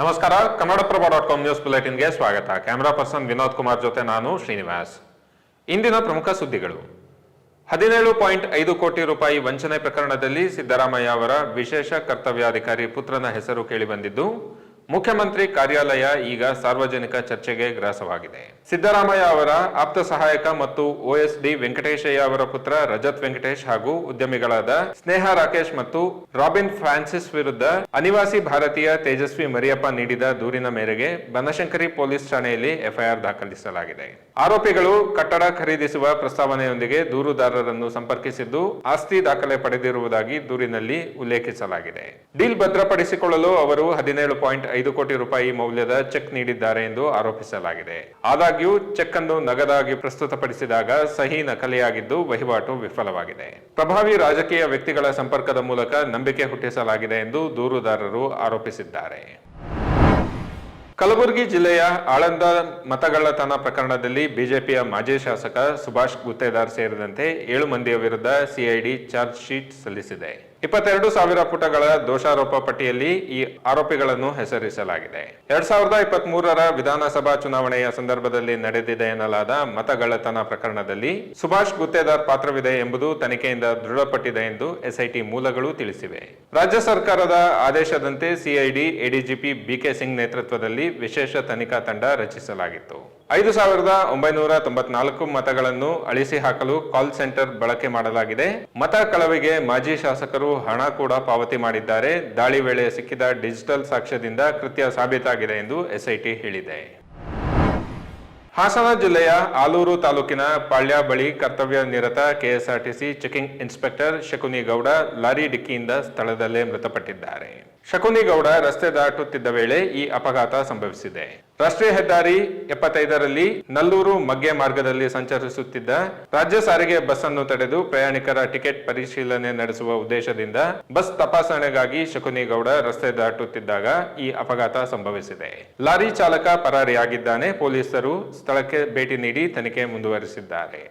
ನಮಸ್ಕಾರ Kannadaprabha dot com news ಬುಲೆಟಿನ್ಗೆ ಸ್ವಾಗತ. ಕ್ಯಾಮರಾ ಪರ್ಸನ್ ವಿನೋದ್ ಕುಮಾರ್ ಜೊತೆ ನಾನು ಶ್ರೀನಿವಾಸ್. ಇಂದಿನ ಪ್ರಮುಖ ಸುದ್ದಿಗಳು. ಹದಿನೇಳು ಪಾಯಿಂಟ್ ಐದು ಕೋಟಿ ರೂಪಾಯಿ ವಂಚನೆ ಪ್ರಕರಣದಲ್ಲಿ ಸಿದ್ದರಾಮಯ್ಯ ಅವರ ವಿಶೇಷ ಕರ್ತವ್ಯಾಧಿಕಾರಿ ಪುತ್ರನ ಹೆಸರು ಕೇಳಿಬಂದಿದ್ದು, ಮುಖ್ಯಮಂತ್ರಿ ಕಾರ್ಯಾಲಯ ಈಗ ಸಾರ್ವಜನಿಕ ಚರ್ಚೆಗೆ ಗ್ರಾಸವಾಗಿದೆ. ಸಿದ್ದರಾಮಯ್ಯ ಅವರ ಆಪ್ತ ಸಹಾಯಕ ಮತ್ತು ಓಎಸ್ಡಿ ವೆಂಕಟೇಶಯ್ಯ ಅವರ ಪುತ್ರ ರಜತ್ ವೆಂಕಟೇಶ್ ಹಾಗೂ ಉದ್ಯಮಿಗಳಾದ ಸ್ನೇಹ ರಾಕೇಶ್ ಮತ್ತು ರಾಬಿನ್ ಫ್ರಾನ್ಸಿಸ್ ವಿರುದ್ಧ ಅನಿವಾಸಿ ಭಾರತೀಯ ತೇಜಸ್ವಿ ಮರಿಯಪ್ಪ ನೀಡಿದ ದೂರಿನ ಮೇರೆಗೆ ಬನಶಂಕರಿ ಪೊಲೀಸ್ ಠಾಣೆಯಲ್ಲಿ ಎಫ್ಐಆರ್ ದಾಖಲಿಸಲಾಗಿದೆ. ಆರೋಪಿಗಳು ಕಟ್ಟಡ ಖರೀದಿಸುವ ಪ್ರಸ್ತಾವನೆಯೊಂದಿಗೆ ದೂರುದಾರರನ್ನು ಸಂಪರ್ಕಿಸಿದ್ದು ಆಸ್ತಿ ದಾಖಲೆ ಪಡೆದಿರುವುದಾಗಿ ದೂರಿನಲ್ಲಿ ಉಲ್ಲೇಖಿಸಲಾಗಿದೆ. ಡೀಲ್ ಭದ್ರಪಡಿಸಿಕೊಳ್ಳಲು ಅವರು ಹದಿನೇಳು ಪಾಯಿಂಟ್ ಐದು ಕೋಟಿ ರೂಪಾಯಿ ಮೌಲ್ಯದ ಚೆಕ್ ನೀಡಿದ್ದಾರೆ ಎಂದು ಆರೋಪಿಸಲಾಗಿದೆ. ಆದಾಗ್ಯೂ ಚೆಕ್ ಅನ್ನು ನಗದಾಗಿ ಪ್ರಸ್ತುತಪಡಿಸಿದಾಗ ಸಹಿ ನಕಲಿಯಾಗಿದ್ದು ವಹಿವಾಟು ವಿಫಲವಾಗಿದೆ. ಪ್ರಭಾವಿ ರಾಜಕೀಯ ವ್ಯಕ್ತಿಗಳ ಸಂಪರ್ಕದ ಮೂಲಕ ನಂಬಿಕೆ ಹುಟ್ಟಿಸಲಾಗಿದೆ ಎಂದು ದೂರುದಾರರು ಆರೋಪಿಸಿದ್ದಾರೆ. ಕಲಬುರಗಿ ಜಿಲ್ಲೆಯ ಆಳಂದ ಮತಗಳ್ಳತನ ಪ್ರಕರಣದಲ್ಲಿ ಬಿಜೆಪಿಯ ಮಾಜಿ ಶಾಸಕ ಸುಭಾಷ್ ಗುತ್ತೇದಾರ್ ಸೇರಿದಂತೆ ಏಳು ಮಂದಿಯ ವಿರುದ್ಧ ಸಿಐಡಿ ಚಾರ್ಜ್ ಶೀಟ್ ಸಲ್ಲಿಸಿದೆ. ಇಪ್ಪತ್ತೆರಡು ಸಾವಿರ ಪುಟಗಳ ದೋಷಾರೋಪ ಪಟ್ಟಿಯಲ್ಲಿ ಈ ಆರೋಪಿಗಳನ್ನು ಹೆಸರಿಸಲಾಗಿದೆ. ಎರಡ್ ಸಾವಿರದ ಇಪ್ಪತ್ತ್ ಮೂರರ ವಿಧಾನಸಭಾ ಚುನಾವಣೆಯ ಸಂದರ್ಭದಲ್ಲಿ ನಡೆದಿದೆ ಎನ್ನಲಾದ ಮತಗಳತನ ಪ್ರಕರಣದಲ್ಲಿ ಸುಭಾಷ್ ಗುತ್ತೇದಾರ್ ಪಾತ್ರವಿದೆ ಎಂಬುದು ತನಿಖೆಯಿಂದ ದೃಢಪಟ್ಟಿದೆ ಎಂದು ಎಸ್ಐಟಿ ಮೂಲಗಳು ತಿಳಿಸಿವೆ. ರಾಜ್ಯ ಸರ್ಕಾರದ ಆದೇಶದಂತೆ ಸಿಐಡಿ, ಎಡಿಜಿಪಿ, ಬಿಕೆ ಸಿಂಗ್ ನೇತೃತ್ವದಲ್ಲಿ ವಿಶೇಷ ತನಿಖಾ ತಂಡ ರಚಿಸಲಾಗಿತ್ತು. ಐದು ಸಾವಿರದ ಒಂಬೈನೂರ ತೊಂಬತ್ನಾಲ್ಕು ಮತಗಳನ್ನು ಅಳಿಸಿ ಹಾಕಲು ಕಾಲ್ ಸೆಂಟರ್ ಬಳಕೆ ಮಾಡಲಾಗಿದೆ. ಮತ ಕಳವಿಗೆ ಮಾಜಿ ಶಾಸಕರು ಹಣ ಕೂಡ ಪಾವತಿ ಮಾಡಿದ್ದಾರೆ. ದಾಳಿ ವೇಳೆ ಸಿಕ್ಕಿದ ಡಿಜಿಟಲ್ ಸಾಕ್ಷ್ಯದಿಂದ ಕೃತ್ಯ ಸಾಬೀತಾಗಿದೆ ಎಂದು ಎಸ್ಐಟಿ ಹೇಳಿದೆ. ಹಾಸನ ಜಿಲ್ಲೆಯ ಆಲೂರು ತಾಲೂಕಿನ ಪಾಳ್ಯ ಬಳಿ ಕರ್ತವ್ಯ ನಿರತ KSRTC checking inspector Shakuni Gowda lorry ಡಿಕ್ಕಿಯಿಂದ ಸ್ಥಳದಲ್ಲೇ ಮೃತಪಟ್ಟಿದ್ದಾರೆ. ಶಕುನಿ ಗೌಡ ರಸ್ತೆ ದಾಟುತ್ತಿದ್ದ ವೇಳೆ ಈ ಅಪಘಾತ ಸಂಭವಿಸಿದೆ. ರಾಷ್ಟ್ರೀಯ ಹೆದ್ದಾರಿ ಎಪ್ಪತ್ತೈದರಲ್ಲಿ ನಲ್ಲೂರು ಮಗ್ಗೆ ಮಾರ್ಗದಲ್ಲಿ ಸಂಚರಿಸುತ್ತಿದ್ದ ರಾಜ್ಯ ಸಾರಿಗೆ ಬಸ್ ಅನ್ನು ತಡೆದು ಪ್ರಯಾಣಿಕರ ಟಿಕೆಟ್ ಪರಿಶೀಲನೆ ನಡೆಸುವ ಉದ್ದೇಶದಿಂದ ಬಸ್ ತಪಾಸಣೆಗಾಗಿ ಶಕುನಿಗೌಡ ರಸ್ತೆ ದಾಟುತ್ತಿದ್ದಾಗ ಈ ಅಪಘಾತ ಸಂಭವಿಸಿದೆ. ಲಾರಿ ಚಾಲಕ ಪರಾರಿಯಾಗಿದ್ದಾನೆ, ಪೊಲೀಸರು ಸ್ಥಳಕ್ಕೆ ಭೇಟಿ ನೀಡಿ ತನಿಖೆ ಮುಂದುವರಿಸಿದ್ದಾರೆ.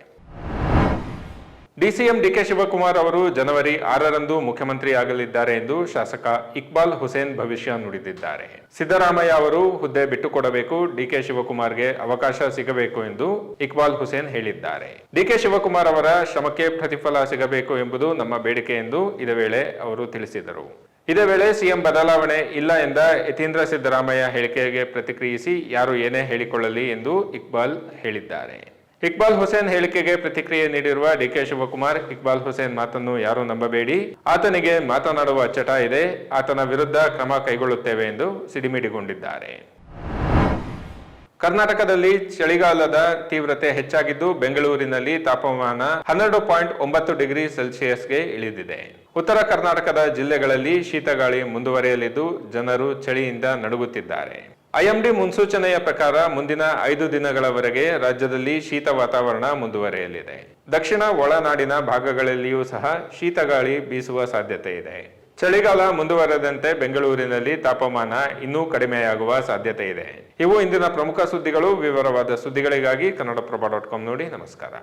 ಡಿಸಿಎಂ ಡಿಕೆ ಶಿವಕುಮಾರ್ ಅವರು ಜನವರಿ ಆರರಂದು ಮುಖ್ಯಮಂತ್ರಿ ಆಗಲಿದ್ದಾರೆ ಎಂದು ಶಾಸಕ ಇಕ್ಬಾಲ್ ಹುಸೇನ್ ಭವಿಷ್ಯ ನುಡಿದಿದ್ದಾರೆ. ಸಿದ್ದರಾಮಯ್ಯ ಅವರು ಹುದ್ದೆ ಬಿಟ್ಟುಕೊಡಬೇಕು ಡಿಕೆ ಶಿವಕುಮಾರ್ಗೆ ಅವಕಾಶ ಸಿಗಬೇಕು ಎಂದು ಇಕ್ಬಾಲ್ ಹುಸೇನ್ ಹೇಳಿದ್ದಾರೆ. ಡಿಕೆ ಶಿವಕುಮಾರ್ ಅವರ ಶ್ರಮಕ್ಕೆ ಪ್ರತಿಫಲ ಸಿಗಬೇಕು ಎಂಬುದು ನಮ್ಮ ಬೇಡಿಕೆ ಎಂದು ಇದೇ ವೇಳೆ ಅವರು ತಿಳಿಸಿದರು. ಇದೇ ವೇಳೆ ಸಿಎಂ ಬದಲಾವಣೆ ಇಲ್ಲ ಎಂದ ಯತೀಂದ್ರ ಸಿದ್ದರಾಮಯ್ಯ ಹೇಳಿಕೆಗೆ ಪ್ರತಿಕ್ರಿಯಿಸಿ ಯಾರು ಏನೇ ಹೇಳಿಕೊಳ್ಳಲಿ ಎಂದು ಇಕ್ಬಾಲ್ ಹೇಳಿದ್ದಾರೆ. ಇಕ್ಬಾಲ್ ಹುಸೇನ್ ಹೇಳಿಕೆಗೆ ಪ್ರತಿಕ್ರಿಯೆ ನೀಡಿರುವ ಡಿಕೆ ಶಿವಕುಮಾರ್, ಇಕ್ಬಾಲ್ ಹುಸೇನ್ ಮಾತನ್ನು ಯಾರು ನಂಬಬೇಡಿ. ಆತನಿಗೆ ಮಾತನಾಡುವ ಚಟ ಇದೆ. ಆತನ ವಿರುದ್ಧ ಕ್ರಮ ಕೈಗೊಳ್ಳುತ್ತೇವೆ ಎಂದು ಸಿಡಿಮಿಡಿಗೊಂಡಿದ್ದಾರೆ. ಕರ್ನಾಟಕದಲ್ಲಿ ಚಳಿಗಾಲದ ತೀವ್ರತೆ ಹೆಚ್ಚಾಗಿದ್ದು ಬೆಂಗಳೂರಿನಲ್ಲಿ ತಾಪಮಾನ ಹನ್ನೆರಡು ಪಾಯಿಂಟ್ ಒಂಬತ್ತು ಡಿಗ್ರಿ ಸೆಲ್ಸಿಯಸ್ಗೆ ಇಳಿದಿದೆ. ಉತ್ತರ ಕರ್ನಾಟಕದ ಜಿಲ್ಲೆಗಳಲ್ಲಿ ಶೀತಗಾಳಿ ಮುಂದುವರಿಯಲಿದ್ದು ಜನರು ಚಳಿಯಿಂದ ನಡುಗುತ್ತಿದ್ದಾರೆ. ಐಎಂಡಿ ಮುನ್ಸೂಚನೆಯ ಪ್ರಕಾರ ಮುಂದಿನ ಐದು ದಿನಗಳವರೆಗೆ ರಾಜ್ಯದಲ್ಲಿ ಶೀತ ವಾತಾವರಣ ಮುಂದುವರೆಯಲಿದೆ. ದಕ್ಷಿಣ ಒಳನಾಡಿನ ಭಾಗಗಳಲ್ಲಿಯೂ ಸಹ ಶೀತಗಾಳಿ ಬೀಸುವ ಸಾಧ್ಯತೆ ಇದೆ. ಚಳಿಗಾಲ ಮುಂದುವರೆದಂತೆ ಬೆಂಗಳೂರಿನಲ್ಲಿ ತಾಪಮಾನ ಇನ್ನೂ ಕಡಿಮೆಯಾಗುವ ಸಾಧ್ಯತೆ ಇದೆ. ಇವು ಇಂದಿನ ಪ್ರಮುಖ ಸುದ್ದಿಗಳು. ವಿವರವಾದ ಸುದ್ದಿಗಳಿಗಾಗಿ ಕನ್ನಡಪ್ರಭ ಡಾಟ್ ಕಾಮ್ ನೋಡಿ ನಮಸ್ಕಾರ.